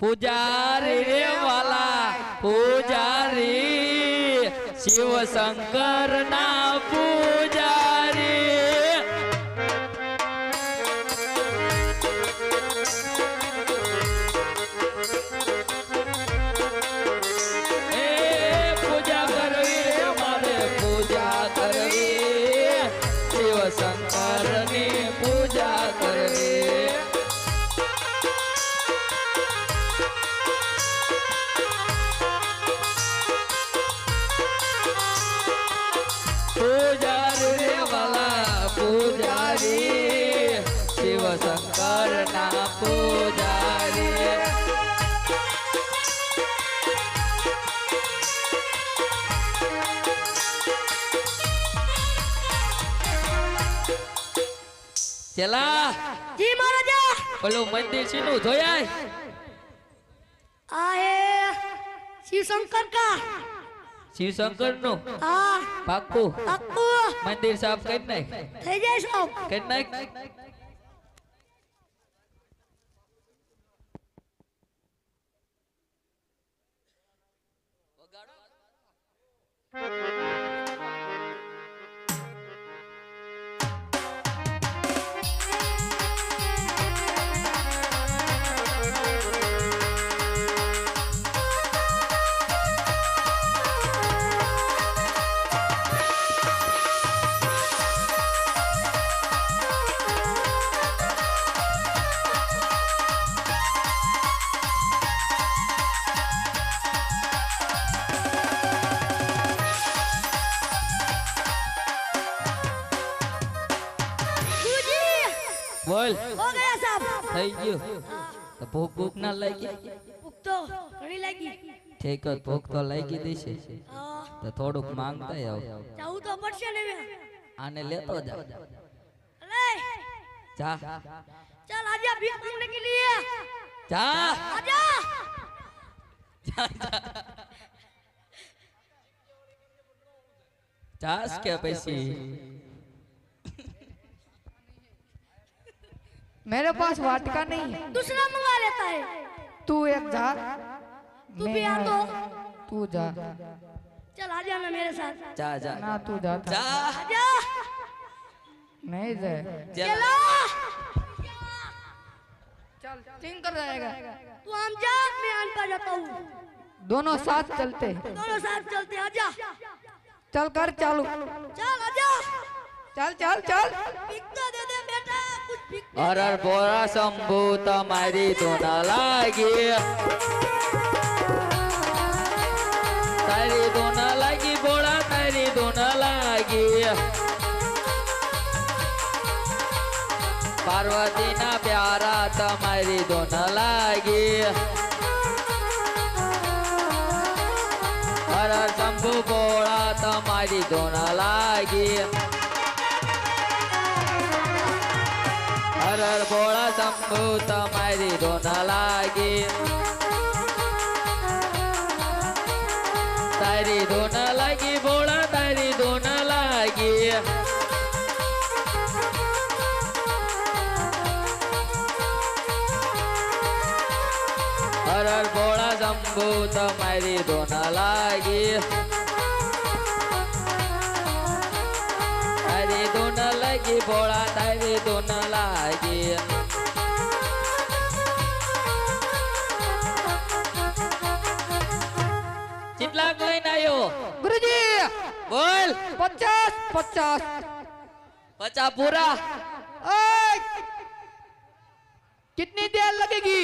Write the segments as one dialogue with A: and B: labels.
A: पुजारी वाला, पुजारी, शिव शंकर ना पुजारी। पूजा करवी रे मारे पूजा करवी शिव शंकर ચલા.
B: જી મહારાજા.
A: પેલું મંદિર સીનું જોયા
B: આ હે શિવશંકર કા.
A: શિવશંકરનું
B: આ
A: પાક્કું.
B: અક્કુ
A: મંદિર સાફ કરી નાખ.
B: થઈ જાય
A: કરી નાખ.
B: ગુરુજી
A: બોલ.
B: ઓ ગયા સાહેબ
A: થઈ ગયું. ભૂખ ભૂખ ના લાગી?
B: ભૂખ તો ઘણી લાગી.
A: ઠીક જ ભૂખ તો લાગી દેશે તો થોડુંક માંગતા આવ.
B: જાવું તો પડશે ને
A: આને લેતો જા. જા.
B: ચાલ આજા ભીખ માંગને કે લીએ?
A: જા.
B: આજા.
A: જા જાસ કે પછી
C: मेरे पास वाटिका नहीं
B: दूसरा मंगा लेता है।
C: तू एक जा।
B: तू भी आ तो।
C: तू जा।
B: चल आ जाना मेरे साथ।
A: जा जा
C: ना तू जा
A: जा।
B: जा।
C: नहीं
A: जा।
B: चलो।
C: चल सिंह कर जाएगा।
B: तू हम जा मैं आन पर जाता हूँ।
C: दोनों साथ चलते। हैं
B: दोनों साथ चलते आजा
C: चल कर चालू।
B: चल आजा
C: चल चल चल।
B: हरर बोरा सम्भूत मारी धुन लागि। तारी
A: धुन लागि बोरा तारी धुन लागि। पार्वती ना प्यारा तमारी धुन लागि। हरर सम्भू बोरा तमारी धुन लागि। ના લાગી હર હર શંભુ બોળા શંભુ તમારી ધોન લાગી. તારી ધોન લાગી બોળા તારી ધોન લાગી. હરર બોળા શંભુ તમારી ધોન લાગી. તારી ધૂન લાગી ભોળા તારી ધૂન લાગી કેટલાક લઈને આવ્યો
C: गुरुजी
A: બોલ
C: पचास पचास
A: પચા પૂરા
C: ओए! कितनी देर लगेगी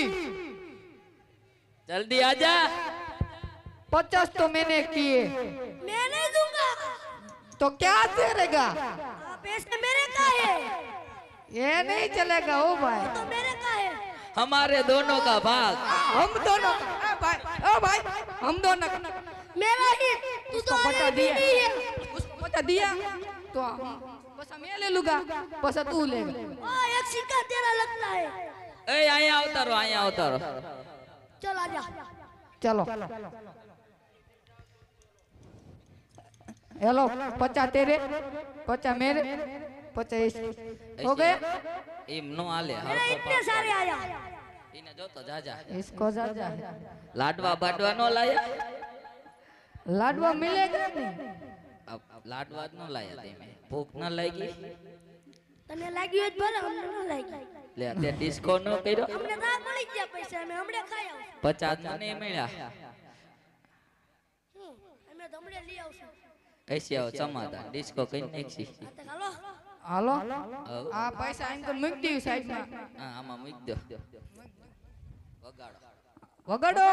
A: જલ્દી આજા
C: पचास तो मैंने किए
B: मैं नहीं दूंगा
C: तो क्या करेगा
B: आ, पैसे मेरे का है
C: ये नहीं चलेगा ओ भाई।
B: तो मेरे का है।
A: हमारे दोनों का भाग।
C: हम दोनों का। भाई ओ भाई हम दोनों का।
B: मेरा ही तू तो
C: बता दिया। उसको बता दिया। तो बस हम ये ले लूँगा बस तू ले
B: ओ एक सिक्का तेरा लगता है।
A: ए आया उतारो आया उतारो।
B: चल आ जा
C: चलो। हेलो पचा तेरे पचा मेरे। पचास इसके। हो गए
A: એમ નો હાલે
B: मेरे इतने सारे आया
A: એને જોતો જાજા
C: इसको जाजा है
A: લાડવા બાડવા નો લાયા
C: लाडवा मिलेगा नहीं
A: આ લાડવા જ નો લાયા તમે ભૂખ ન લાગી
B: તને લાગ્યું જ ભલે અમને ન લાગ્યું
A: લે તે ડિસ્કો નો કર્યો
B: અમને તો આ મળી ગયા પૈસા અમે હમણાં ખાઈ આવશું
A: પચાસ મને મળ્યા
B: હમ, અમે તો હમણાં લઈ આવશું
A: એસી આવો સમાધાન ડિસ્કો કઈ નાખી
B: હા તો હાલો
C: હાલો. આ પૈસા આમ તો મૂકી દઉં સાઈડમાં.
A: હા આમાં મૂકી દો. વગાડો.
C: વગાડો.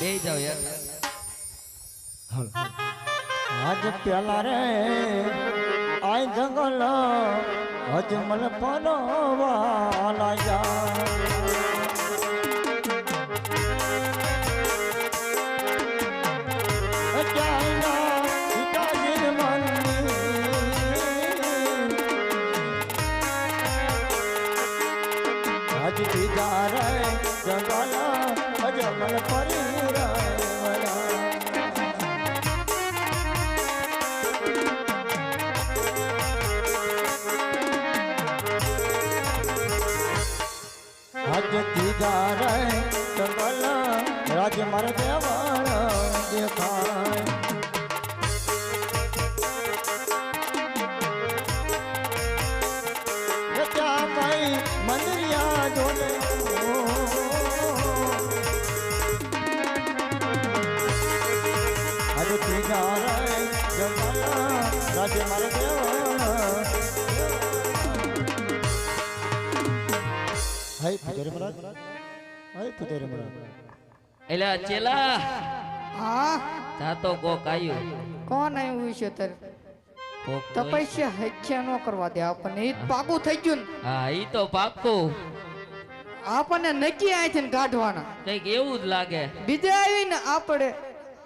A: બેહી જાઓ યાર.
D: આજ પેલા રે આય જંગલ અજમલ પનવા લાયા भगती गार कमल, राज मर देवान देखाए क्या मई मंदिरिया जोने भगती गार कमल, राज मर देवान હાય પુજારી મહારાજ હાય પુજારી મહારાજ
A: એલા ચેલા
C: હા
A: જાતો કોક આયું
C: કોણ આવ્યું છે તર
A: કોક તો
C: તપસ્યા હત્યા ન કરવા દે આપણને ઈ જ પાકું થઈ ગયું ને
A: હા ઈ તો પાક્કું
C: આપણને નક્કી અહીંથી ને કાઢવાના
A: કંઈક એવું જ લાગે.
C: બીજે આવીને આપણે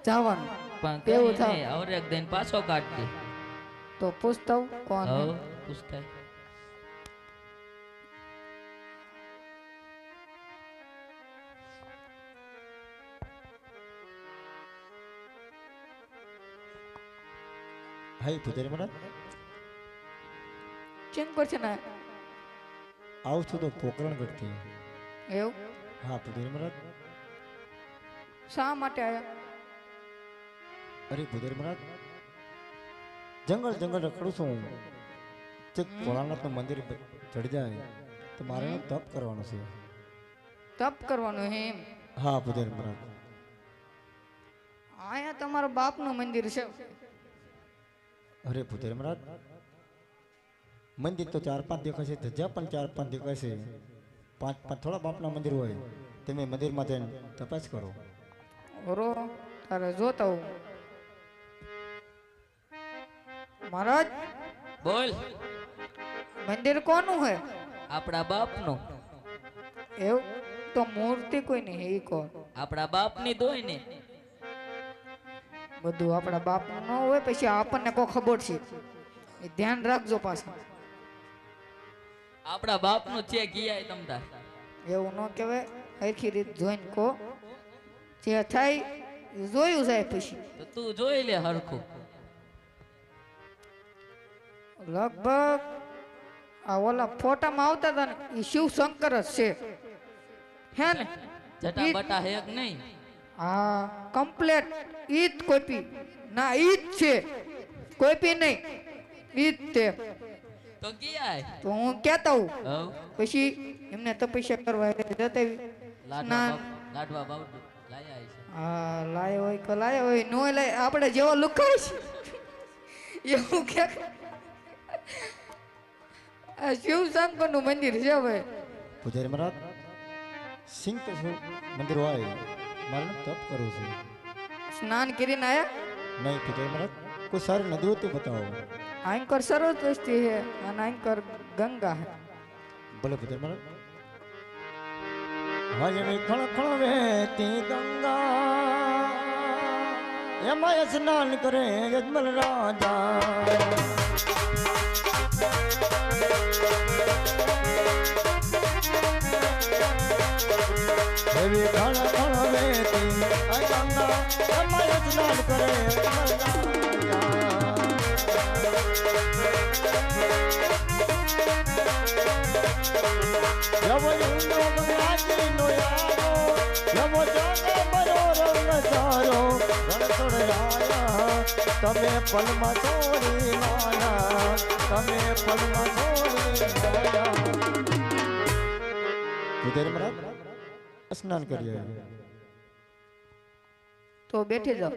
C: જવાનું.
A: પણ
C: એવું
A: થાય અવરેક દઈને પાછો કાઢતી
C: તો પૂછતા કોણ હે?
D: હાય પુજારી મહારાજ
C: ચેક કરશે ને?
D: આવું છું તો પોકરણ કરતી.
C: એવું?
D: હા પૂજારી મહારાજ
C: શા માટે આવ્યા
D: અરે પૂજારી મહારાજ જંગલ જંગલ રખડું છું હું. ચેક ભોળાનાથનું મંદિર ચડી જાય. તો મારે તપ કરવાનું છે.
C: તપ કરવાનું હે એમ?
D: હા પૂજારી મહારાજ
C: અહીંયા તમારા બાપનું મંદિર છે.
D: અરે પુજારી મહારાજ મંદિર તો ચાર પાંચ દેખાય છે ધજા પણ ચાર પાંચ દેખાય છે પાંચ પાંચ થોડા બાપના મંદિર હોય તમે મંદિરમાં જઈને તપાસ કરો.
C: ઓરો તારે જોતા હું. મહારાજ
A: બોલ.
C: મંદિર કોનું હે?
A: આપણા બાપનું.
C: એવું તો મૂર્તિ કોઈ નહીં એ કોણ?
A: આપણા બાપની તો હોય ને
C: બધું આપણા બાપનું ન હોય પછી આપણને કોઈ ખબર છે. એ ધ્યાન રાખજો પાછું.
A: આપણા બાપનું છે કિયાય તમતા
C: એવું ન કહેવાય આખી રીત જોઈને કહો. જે થાય એ જોયું જાય પછી.
A: તો તું જોઈ લે હરખું.
C: લગભગ આ ઓલા ફોટામાં આવતા હતા ને એ શિવ શંકર જ છે. હે ને?
A: જટા બટા હેક નહીં?
C: હા કમ્પ્લેટ. ઈ જ કોપી ના ઈ જ છે કોપી નહીં. ઈ જ તે
A: તો કિયાય
C: તો હું કહેતા હું પછી એમને તપસ્યા કરવા
A: જતાવી.
C: સ્નાન.
A: લાડવા બાવડો લાયા છે
C: હા લાયો હોય કે લાયો હોય નો લાય. આપણે જેવો લુકાય છે. એવું કે આ શિવ શંકરનું મંદિર છે ભાઈ
D: પૂજારી મહારાજ સિંહ તો શું મંદિર હોય મારે તપ કરવું છે.
C: સ્નાન કરીને આયા
D: નહીં પૂજારી મહારાજ કોઈ સારી નદી હોય તો બતાવો
C: આંકર સરસ્વતી છે અને આંકર ગંગા છે
D: ભલે પૂજારી મહારાજ હજમી ખણ ખણ વહેતી ગંગા એમાં સ્નાન કરે યજમલ રાજા એવી ખણ ખણ વહેતી આ ગંગા એમાં સ્નાન કરે યજમલ રાજા નવો યુનો ગંગાજીનો યારો, નવો જાગે મરો રંગ સારો, રણછોડ રાયા, તમે પલમાં છોડી માયા તમે પલમાં છોડી માયા પૂજારી મહારાજ સ્નાન કરીએ
C: તો બેઠી જાઓ